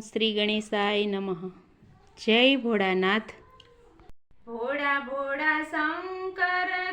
શ્રી ગણેશાય નમઃ. જય ભોળાનાથ. ભોળા ભોળા શંકર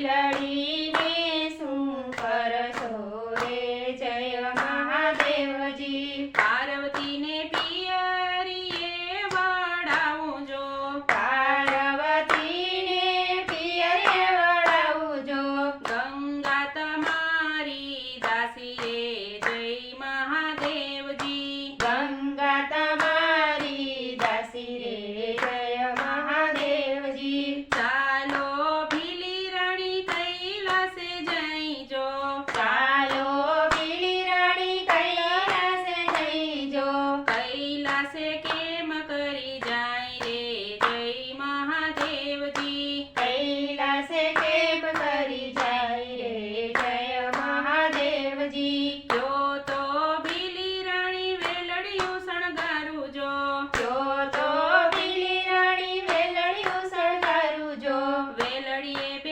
கோயிலடி તળીએ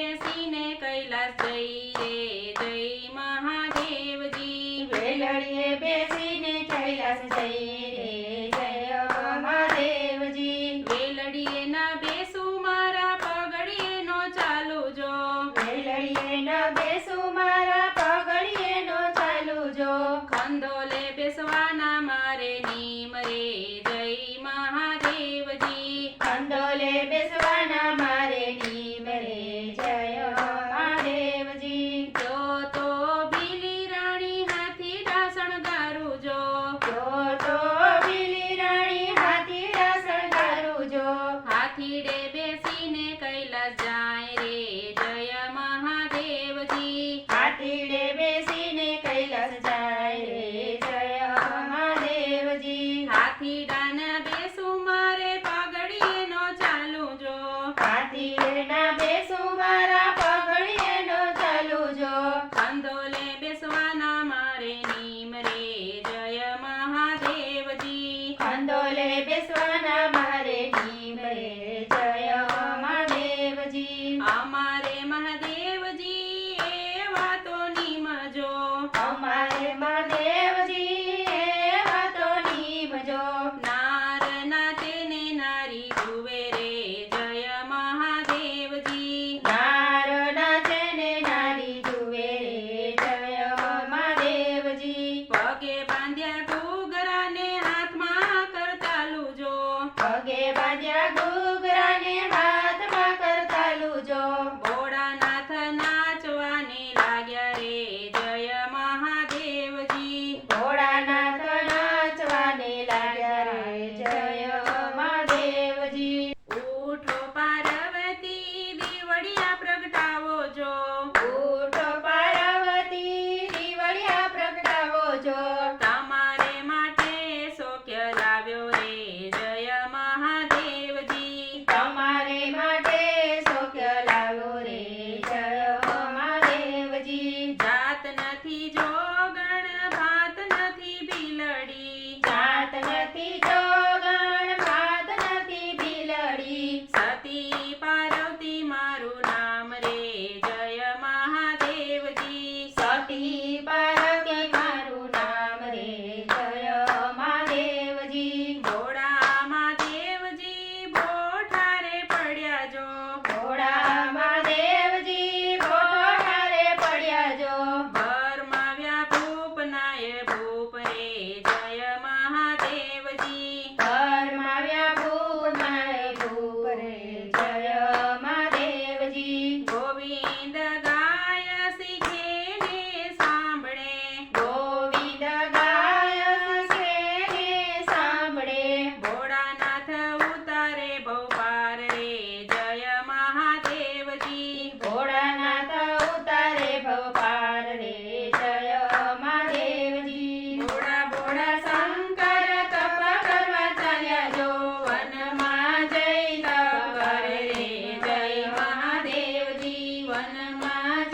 માં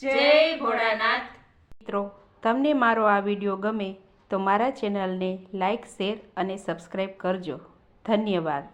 જય મિત્રો, તમને મારો આ વીડિયો ગમે તો મારા ચેનલને લાઇક શેર અને સબસ્ક્રાઈબ કરજો. ધન્યવાદ.